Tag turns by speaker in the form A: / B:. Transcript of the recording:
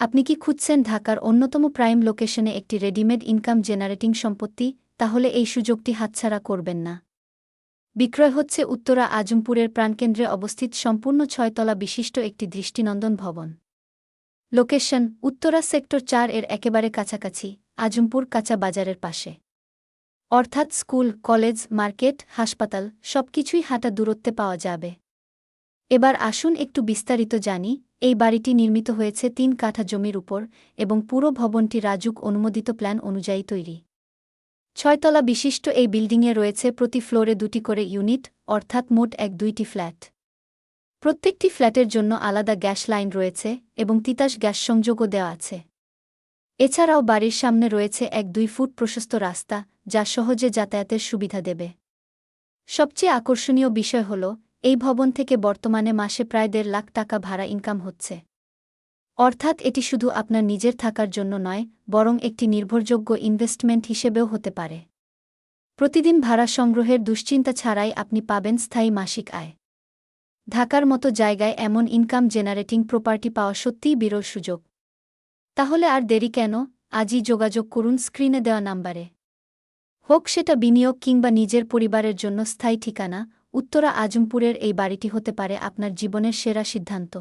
A: আপনি কি খুঁজছেন ঢাকার অন্যতম প্রাইম লোকেশনে একটি রেডিমেড ইনকাম জেনারেটিং সম্পত্তি? তাহলে এই সুযোগটি হাতছাড়া করবেন না। বিক্রয় হচ্ছে উত্তরা আজমপুরের প্রাণকেন্দ্রে অবস্থিত সম্পূর্ণ ছয়তলা বিশিষ্ট একটি দৃষ্টিনন্দন ভবন। লোকেশন, উত্তরা সেক্টর চার এর একেবারে কাছাকাছি, আজমপুর কাঁচা বাজারের পাশে। অর্থাৎ স্কুল, কলেজ, মার্কেট, হাসপাতাল, সবকিছুই হাঁটা দূরত্বে পাওয়া যাবে। এবার আসুন একটু বিস্তারিত জানি, এই বাড়িটি নির্মিত হয়েছে তিন কাঠা জমির উপর এবং পুরো ভবনটি রাজুক অনুমোদিত প্ল্যান অনুযায়ী তৈরি। ছয়তলা বিশিষ্ট এই বিল্ডিংয়ে রয়েছে প্রতি ফ্লোরে দুটি করে ইউনিট, অর্থাৎ মোট এক দুইটি ফ্ল্যাট। প্রত্যেকটি ফ্ল্যাটের জন্য আলাদা গ্যাস লাইন রয়েছে এবং তিতাস গ্যাস সংযোগও দেওয়া আছে। এছাড়াও বাড়ির সামনে রয়েছে এক দুই ফুট প্রশস্ত রাস্তা, যা সহজে যাতায়াতের সুবিধা দেবে। সবচেয়ে আকর্ষণীয় বিষয় হল এই ভবন থেকে বর্তমানে মাসে প্রায় দেড় লাখ টাকা ভাড়া ইনকাম হচ্ছে। অর্থাৎ এটি শুধু আপনার নিজের থাকার জন্য নয়, বরং একটি নির্ভরযোগ্য ইনভেস্টমেন্ট হিসেবেও হতে পারে। প্রতিদিন ভাড়া সংগ্রহের দুশ্চিন্তা ছাড়াই আপনি পাবেন স্থায়ী মাসিক আয়। ঢাকার মতো জায়গায় এমন ইনকাম জেনারেটিং প্রপার্টি পাওয়া সত্যিই বিরল সুযোগ। তাহলে আর দেরি কেন? আজই যোগাযোগ করুন স্ক্রিনে দেওয়া নাম্বারে। হোক সেটা বিনিয়োগ কিংবা নিজের পরিবারের জন্য স্থায়ী ঠিকানা উত্তরা আজমপুরের এই বাড়িটি হতে পারে আপনার জীবনের সেরা সিদ্ধান্ত।